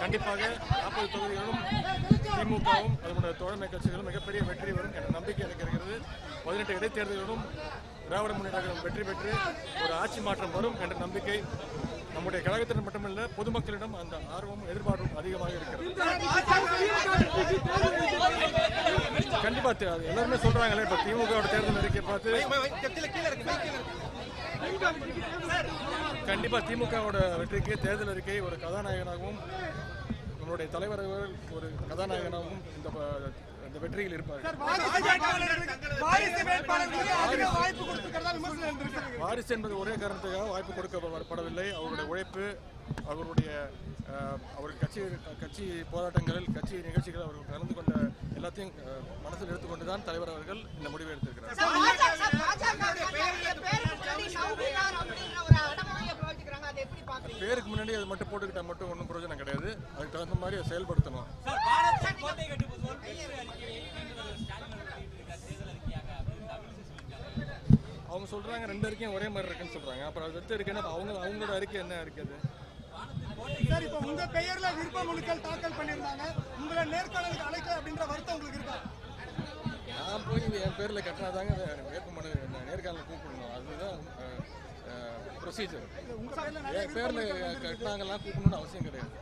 கண்டிப்பாக நாற்பது தொகுதிகளும் திமுகவும் அதனுடைய தோழமை கட்சிகளும் மிகப்பெரிய வெற்றி வரும் என்ற நம்பிக்கை எனக்கு இருக்கிறது. பதினெட்டு இடைத்தேர்தல்களும் திராவிட முன்னேற்றம் வெற்றி பெற்று ஒரு ஆட்சி மாற்றம் வரும் என்ற நம்பிக்கை நம்முடைய கழகத்தினர் மட்டுமல்ல பொதுமக்களிடம் அந்த ஆர்வமும் எதிர்பார்ப்பும் அதிகமாக இருக்கிறது. கண்டிப்பா எல்லாருமே சொல்றாங்களே இப்ப திமுக தேர்தல் அறிக்கை பார்த்து கண்டிப்பா திமுகவோட வெற்றிக்கு தேர்தல் அறிக்கை ஒரு கதாநாயகனாகவும் நம்மளுடைய தலைவர் அவர்கள் ஒரு கதாநாயகனாகவும் இந்த இந்த வெற்றியில் இருப்பார் வாரிசு என்பது ஒரே காரணத்துக்காக வாய்ப்பு கொடுக்கப்படவில்லை. அவருடைய உழைப்பு அவருடைய அவர் கட்சி கட்சி போராட்டங்களில் கட்சி நிகழ்ச்சிகள் அவர்கள் கலந்து கொண்ட எல்லாத்தையும் மனசில் எடுத்துக்கொண்டு தான் தலைவர் அவர்கள் இந்த முடிவை எடுத்திருக்கிறார். பேருக்கு முன்னாடி அது மட்டும் போட்டுக்கிட்டா மட்டும் ஒன்றும் பிரயோஜனம் கிடையாது. அதுக்கு தகுந்த மாதிரி அதை செயல்படுத்தணும். அவங்க சொல்றாங்க ரெண்டு அறிக்கையும் ஒரே மாதிரி இருக்குன்னு சொல்றாங்க. அப்புறம் அது வெத்து இருக்குன்னா அவங்க அவங்களோட அறிக்கை என்ன இருக்குது சார் இப்போ உங்க பெயர்ல விருப்ப மனுக்கள் தாக்கல் பண்ணியிருந்தாங்க. உங்களை நேர்காணலுக்கு அழைக்கல அப்படின்ற வருத்தம் உங்களுக்கு இருக்கா? நான் போய் என் பேர்ல கட்டினாதாங்க வேட்புமனு நேர்காணல் கூப்பிடணும். அதுதான் ப்ரொசீஜர் என் பேர்ல கட்டினாங்கலாம் கூப்பிடணும்னு அவசியம் கிடையாது.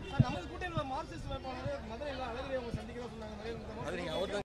அது நீங்க அவர்